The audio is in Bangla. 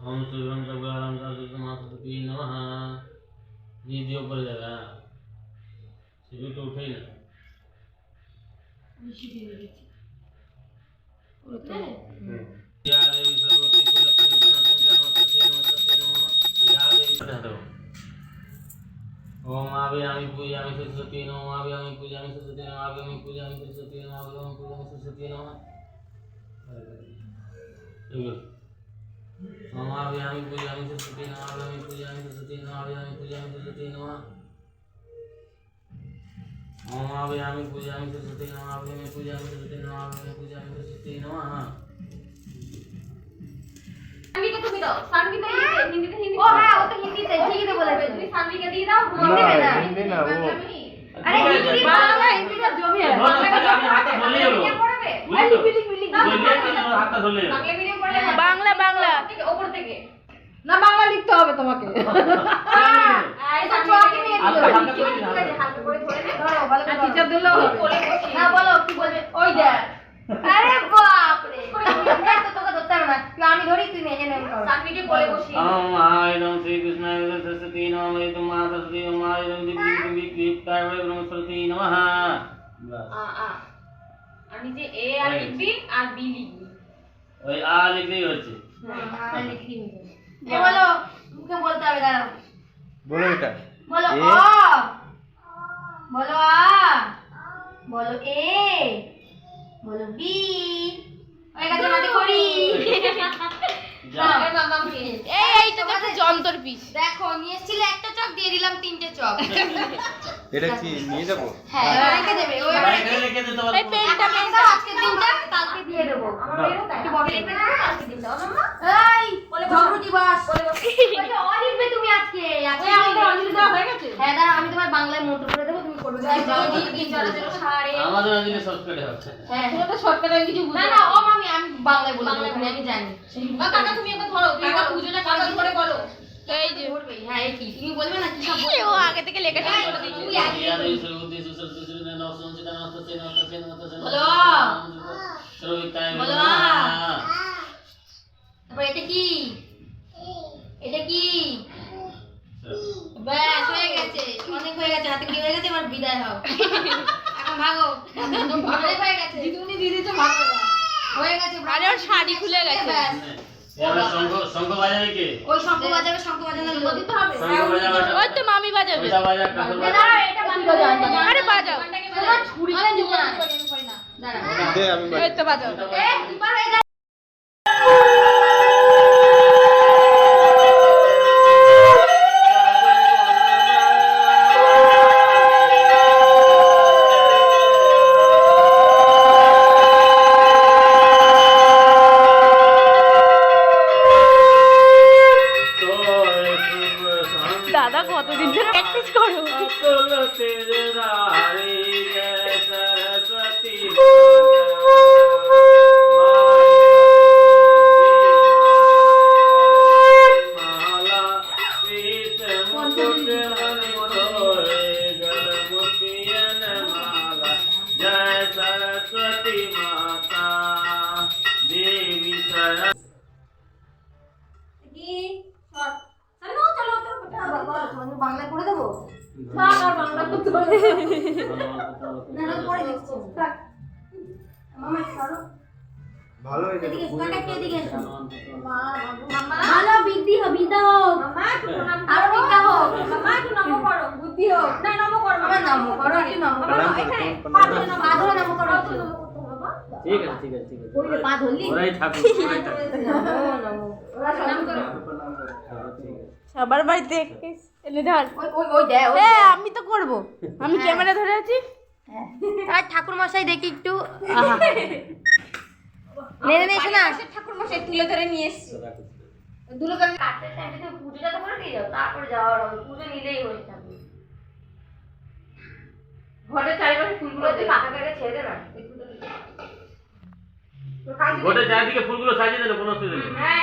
ओम सूर्यम सर्वाराम सरस्वती नमः नीति ऊपर जाएगा सीधे तो उठे ही ना ओम आव्यामि पूजामि सरस्वती नमः ओम आव्यामि पूजामि सरस्वती नमः आव्यामि पूजामि सरस्वती नमः आव्यामि पूजामि सरस्वती नमः आव्यामि पूजयामि सरस्वती नमः आव्यामि पूजयामि सरस्वती नमः ओम आव्यामि पूजयामि सरस्वती नमः आव्यामि पूजयामि सरस्वती नमः आव्यामि पूजयामि सरस्वती नमः সানভিকে তুমি দাও সানভি তো হিন্দিতে হিন্দিতে ও হ্যাঁ ও তো হিন্দিতে হিন্দিতে বলেছে তুমি সানভিকে দিয়ে দাও হিন্দিতে না হিন্দি না ও আরে হিন্দি বাংলা হিন্দিটা জমি আছে बहुत अच्छा, আমি হাতে বাংলা বাংলা ওপর থেকে না বাংলা লিখতে হবে তোমাকে তোকে ধরি তুই মেজে নেব সাকিটি বলে সরস্বতী নম আ আমি যে এ আর লিখবি আর বি লিখবি। ওই আ লিখলেই হচ্ছে। আর লিখবি এ বলো মুখে বলতে হবে দাঁড়াও। বলো এটা। বলো। অ। বলো আ। বলো এ। বলো বি। হয়ে গেছে মাঝে করি। এই এইটা দেখো যন্তর পিস। দেখো নিয়ে এসেছিলে একটা চক দিয়ে দিলাম তিনটে চক। এটা কি নিয়ে যাব? হ্যাঁ রেখে দেবে ওই বাইরে রেখে দিতে এই পেনটা পেনটা। আজকের দিনটা কালকে দিয়ে দেবো। আমার বেরো একটু বকে রেখে দেবো কালকে দিন দাও না এই বলে ঝগড়ুটি বাস। বলে বলে অ তুমি আজকে আজকে ওই আমাদের অঞ্জলি দেওয়া হয়ে গেছে? হ্যাঁ দাঁড়া আমি তোমার বাংলায় মোটর করে দেবো তুমি করবে। দিন চলো চলো সাড়ে আমাদের আজকে সাবস্ক্রাইব হচ্ছে। হ্যাঁ। তুমি তো শর্টকাটে কিছু বুঝতে না না। ও মামি আমি বাংলায় বলি বাংলায় আমি জানি। কাকা তুমি একবার ধরো কাকা পুজোটা কাকা ধরে। বলো। হ্যাঁ, হ্যাঁ, এটা কি? ব্যাস হয়ে গেছে। অনেক হয়ে গেছে কি হয়ে গেছে? বিদায় হয়ে গেছে। হয়ে গেছে ওর শাড়ি খুলে গেছে। ব্যাস। শঙ্খ শঙ্খ বাজাবে কে? ওই শঙ্খ বাজাবে শঙ্খ বাজানোর লোক দিতে হবে। ওই তো মামি বাজাবে। ওটা বাজা কাকর বাজা এটা বাজাবে আরে বাজাও। ছুরি আমি না। দাঁড়া দে আমি ওই তো বাজাও। এ কতদিন ধরে প্র্যাকটিস করো अतुल तेरे रारी जय सरस्वती माला पीत मुकुट मनोरे गलमुखियन माला जय सरस्वती माता देवी सरस्वती বাংলা করে দেবো? না বাংলা করতে হবে না। না পরে দেখছি। থাক। মামা সরো ভালো এদিকে যাবে কে এদিকে মামা। ভালো বৃদ্ধি হোক বিদ্যা মামা একটু প্রণাম আরও বিদ্যা হোক। মামা একটু নম করো। বুদ্ধি হোক। না নম করো মামা নম করো। একটু নম করো। এখানে পা ধরে নম পা ধরে করো। ঠিক আছে ঠিক আছে ঠিক আছে। ওই পা ধরলি। ওরাই ঠাকুর ওরাই ঠাকুর প্রণাম করো। সবার বাড়িতে এনে ধর। ওই ওই ওই দে ওই আমি তো করব। আমি ক্যামেরা ধরে আছি। আর ঠাকুর মশাই দেখি একটু। নেড়ে নে। শোনা ঠাকুর মশাই তুলে ধরে নিয়ে এসছি। দুলো করে কাছের টাইমে তুমি পুজোটা তো করে দিয়ে যাও তারপরে যাওয়ার হবে। পুজো নিলেই হয়ে যাবে। ঘরের চারিপাশে ফুলগুলো তুই পাকা করে ছেড়ে দে না ঘটের চারিদিকে ফুলগুলো সাজিয়ে দিলে কোনো অসুবিধা নেই। হ্যাঁ